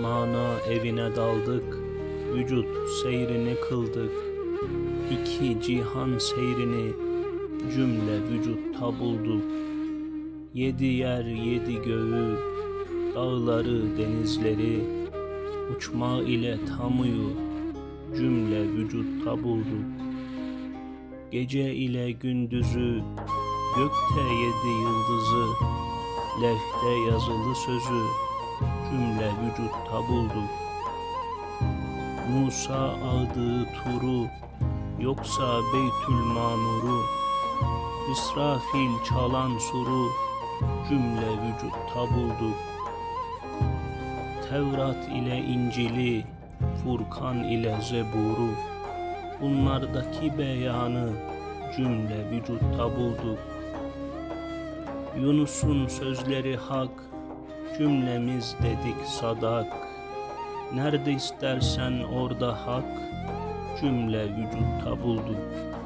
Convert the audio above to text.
mana evine daldık, vücut seyrini kıldık. İki cihan seyrini cümle vücutta bulduk. Yedi yer yedi göğü, dağları denizleri, uçma ile tamuyu cümle vücutta bulduk. Gece ile gündüzü, gökte yedi yıldızı, lehte yazılı sözü cümle vücutta bulduk. Musa aldığı turu, yoksa Beytül Mamuru, İsrafil çalan suru cümle vücutta bulduk. Tevrat ile İncil'i, Furkan ile Zebur'u, bunlardaki beyanı cümle vücutta bulduk. Yunus'un sözleri hak, cümlemiz dedik sadak. Nerede istersen orada hak, cümle vücutta bulduk.